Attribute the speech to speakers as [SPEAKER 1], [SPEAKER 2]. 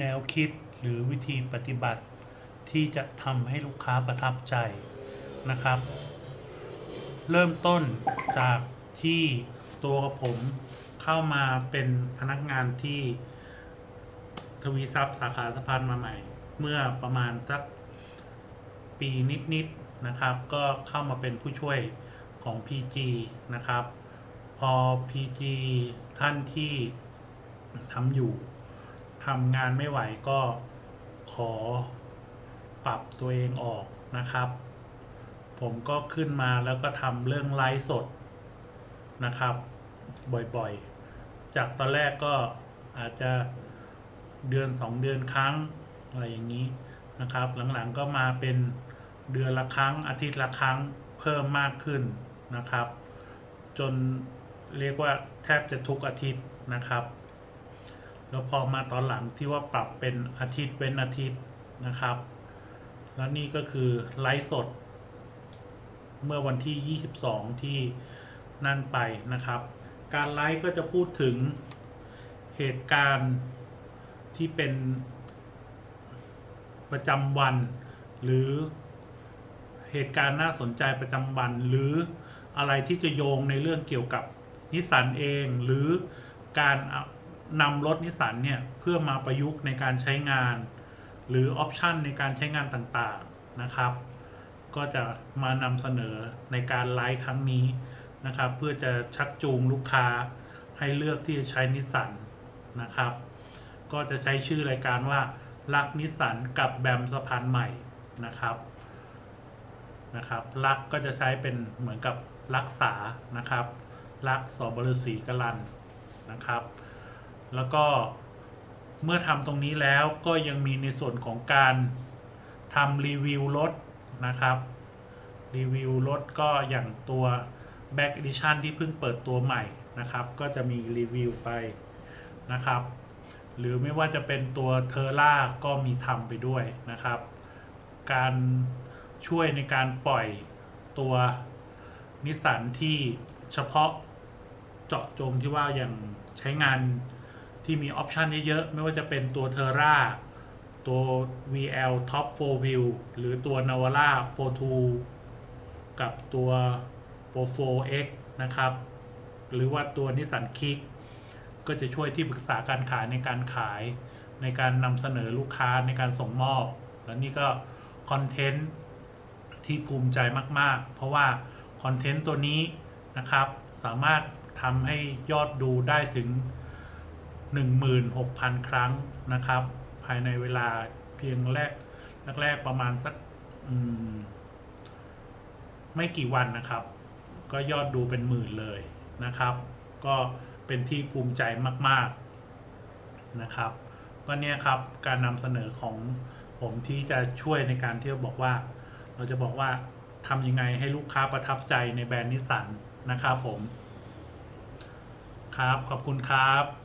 [SPEAKER 1] แนวคิดหรือวิธีปฏิบัติ ที่จะทำให้ลูกค้าประทับใจนะครับ เริ่มต้นจากที่ตัวผมเข้ามาเป็นพนักงานที่ทวีทรัพย์สาขาสะพานมาใหม่ เมื่อประมาณสักปีนิดๆนะครับ ก็เข้ามาเป็นผู้ช่วยของ PG นะครับ พอ PG ท่านที่ทำอยู่ ทำงานไม่ไหวก็ขอปรับตัวเองออกนะครับ ผมก็ขึ้นมาแล้วก็ทำเรื่องไลฟ์สดนะครับ บ่อยๆ จากตอนแรกก็อาจจะเดือนสองเดือนครั้งอะไรอย่างนี้นะครับ หลังๆก็มาเป็นเดือนละครั้งอาทิตย์ละครั้งเพิ่มมากขึ้นนะครับ จนเรียกว่าแทบจะทุกอาทิตย์นะครับ แล้วพอมาตอนหลังที่ว่าปรับเป็นอาทิตย์เว้นอาทิตย์นะครับ แล้วนี่ก็คือไลฟ์สด เมื่อวันที่ 22 ที่นั่นไปนะครับ การไลฟ์ก็จะพูดถึงเหตุการณ์ที่เป็นประจำวัน หรือเหตุการณ์น่าสนใจประจำวัน หรืออะไรที่จะโยงในเรื่องเกี่ยวกับนิสสันเอง หรือการเอา นำรถนิสสันเนี่ย เพื่อมาประยุกต์ในการใช้งาน หรือออปชันในการใช้งานต่างๆนะครับ ก็จะมานำเสนอในการไลฟ์ครั้งนี้นะครับ เพื่อจะชักจูงลูกค้าให้เลือกที่จะใช้นิสสันนะครับ ก็จะใช้ชื่อรายการว่ารักนิสสันกับแบมสะพานใหม่นะครับนะครับรักก็จะใช้เป็นเหมือนกับรักษานะครับ รักสอบรสีกลันนะครับ แล้วก็เมื่อทำตรงนี้แล้วก็ยังมีในส่วนของการทำรีวิวรถนะครับ รีวิวรถก็อย่างตัว Back Edition ที่เพิ่งเปิดตัวใหม่นะครับ ก็จะมีรีวิวไปนะครับ หรือไม่ว่าจะเป็นตัวเทอร่าก็มีทำไปด้วยนะครับ การช่วยในการปล่อยตัวนิสสันที่เฉพาะเจาะจงที่ว่าอย่างใช้งาน ที่มีออปชันเยอะๆ ไม่ว่าจะเป็นตัวเทอร่าตัว VL Top 4 View หรือตัว Navara Pro 2 กับตัว Pro 4 X นะครับ หรือว่าตัวนิสสันคิกก็จะช่วยที่ปรึกษาการขายในการขาย ในการนำเสนอลูกค้าในการส่งมอบ และนี่ก็คอนเทนต์ที่ภูมิใจมากๆ เพราะว่าคอนเทนต์ตัวนี้นะครับ สามารถทำให้ยอดดูได้ถึง 16,000 ครั้งนะครับ ภายในเวลาเพียงแรกแรกๆประมาณสักมไม่กี่วันนะครับ ก็ยอดดูเป็นหมื่นเลยนะครับ ก็เป็นที่ภูมิใจมาก ๆนะครับ ก็เนี่ยครับการนำเสนอของผมที่จะช่วยในการที่จะบอกว่า เราจะบอกว่าทำยังไงให้ลูกค้าประทับใจในแบรนด์นิสสันนะครับผม ครับ ขอบคุณครับ